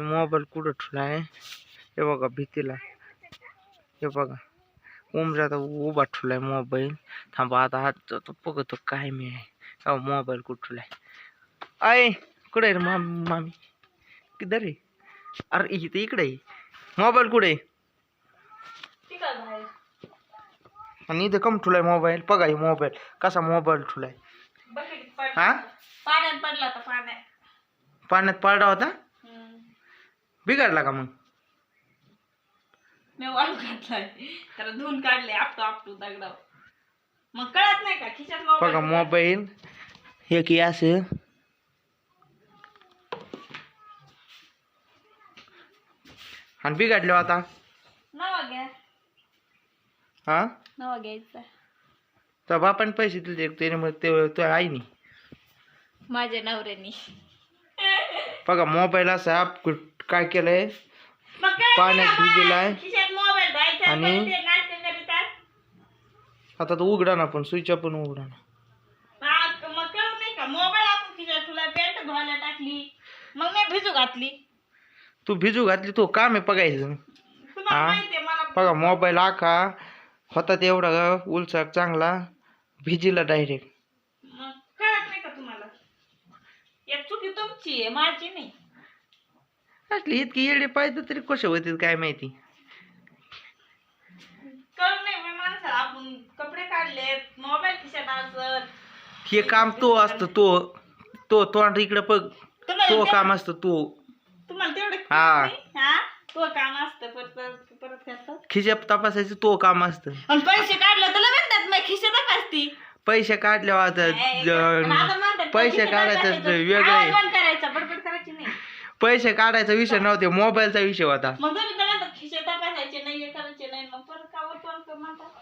Mobile कुठं ठेवला आहे? हे बघा भीतीला. हे बघा. उमरा आता उभा ठेवलाय मोबाईल. थांबा आता हात जातो बघतो काय मी आहे. मोबाईल कुठं ठेवलाय? आय कुठे आहे रे मा मामी? किधर आहे? अरे इथे इकडे आहे. मोबाईल कुठे आहे? आणि इथे कम ठेवलाय मोबाईल. बघा हे मोबाईल. कसा मोबाईल ठेवलाय? हा? पाण्यात पडला होता पाण्यात. पाण्यात पडला होता. बिघडला का मग? मी वाळू घातलाय. त्याला धुवून काढले आपटू आपटू दगडाव मग कळत नाही का? खिशात बघा मोबाईल. मोबाईल हे की असं. आणि बिघडलो आता. नवा घ्या. हा? नवा घ्यायचा. तर बापाने पैसे दिले त्याने मग ते तो आईनी. माझ्या नवऱ्यानी. बघा मोबाईल असा काय केलंय? पाण्यात भिजलाय. आणि- आता तो उघडा ना पण स्विच पण उघडा ना. मग आपण मी भिजू घातली. तू भिजू घातली तो काम आहे बघायचं. हा? बघा मोबाईल आखा. होता तेवढा उलसाक चांगला. भिजीला डायरेक्ट कळत नाही का तुम्हाला? चुकी तुमची आहे माझी नाही. असली इतकी येडे पाहिजे तरी कसे होते काय माहिती? कळत नाही मी माणसाला आपण कपडे काढले मोबाईल खिशात असत. हे काम तो असतो तो तो तोंड इकडे बघ. तो काम असतो तो. तुम्हाला तेवढं कळत हा. नाही? हा? तो काम असतं परत परत परत करतात. खिशात तपासायचं तो काम असतं. आणि पैसे काढले तर म्हणतात मग खिशात असती पैसे काढल्यावर आता पैसे काढायचं वेगळं आहे बंद करायचं बडबड करायची नाही पैसे काढायचा विषय नव्हते मोबाईलचा विषय होता. मग तुम्ही तर म्हणतात खिशे तपासायचे नाही हे करायचे नाही मग परत का वरतून म्हणतात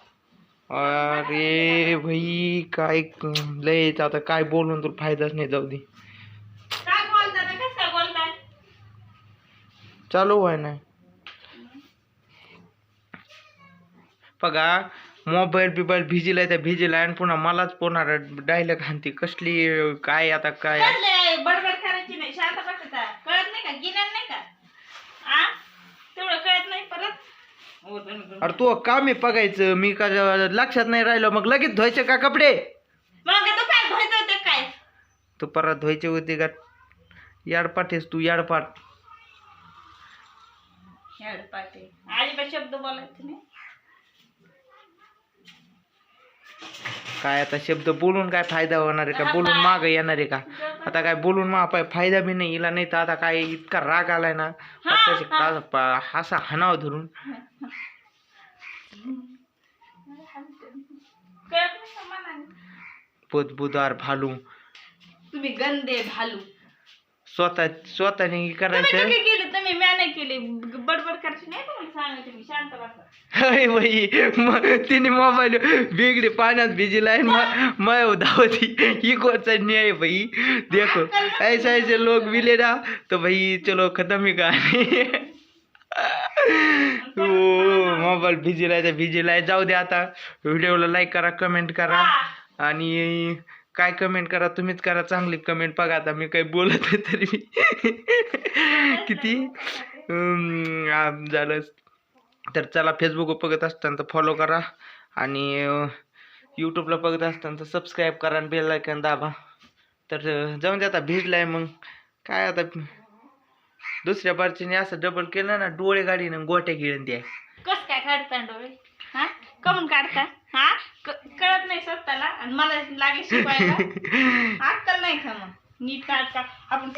अरे भाई काय लय आता काय बोलून तर फायदाच नाही जाऊ दे. काय बोलताय ना कसं काय बोलताय चालू व्हाय नाही बघा मोबाईल बिबाईल भिजिलाय त्या भिजिलाय आणि पुन्हा मलाच पुन्हा डायलॉग हाणते कसली काय आता काय? कसले बडबड करायची नाही शांत बसायचा कळत नाही का गिन्यान नाही का आ? तेवढं कळत नाही परत? अरे तू काम आहे बघायचं मी का लक्षात नाही राहिलो मग लगेच धुवायचे का कपडे? मग तू काय धुवायचं होते काय? तू परत धुवायचे होते का? याडपाठेस तू याडपाट पाटे आधी पण शब्द बोलायचे नाही. काय आता शब्द बोलून काय फायदा होणार आहे का? बोलून माग येणार आहे का? आता काय बोलून मा पाय फायदा बी नाही हिला नाही तर आता काय इतका राग आलाय ना? हसा हाणाव धरून? बुधबुधार भालू. तुम्ही गंदे भालू. स्वतः स्वतःने तुम्ही करायचं? चुकी केली तुम्ही म्या नाही केली. बडबड करायची नाही तुम्हाला सांगायचं? मी शांत बसा. अय बाई म- तिने मोबाईल बिगडी पाण्यात भिजलाय मय धावती ही कोणचा न्याय भाई देखो ऐसे ऐसे लोग मिले ना तो भाई चलो खत्म ही कहानी हो मोबाईल भिजलाय तर भिजलाय. जाऊ दे आता. व्हिडिओला लाईक करा कमेंट करा. आणि काय कमेंट करा? तुम्हीच करा चांगली कमेंट बघा आता मी काही बोलत आहे तरी मी. किती? झालं. तर चला फेसबुकवर बघत असताना तर फॉलो करा. आणि यूट्यूबला बघत असताना तर सबस्क्राईब करा आणि बेल आयकन दाबा. तर जाऊन दे आता भिजलाय मग. काय आता? दुसऱ्या बारचीने असं डबल केलं ना डोळे गाडीनं गोट्या गिळून द्या. कस काय काढता डोळे हा कमून काढता हा क- कळत नाही स्वतःला आणि मला लागे शिकवायला. अक्कल नाही का मग? नीट काढता आपण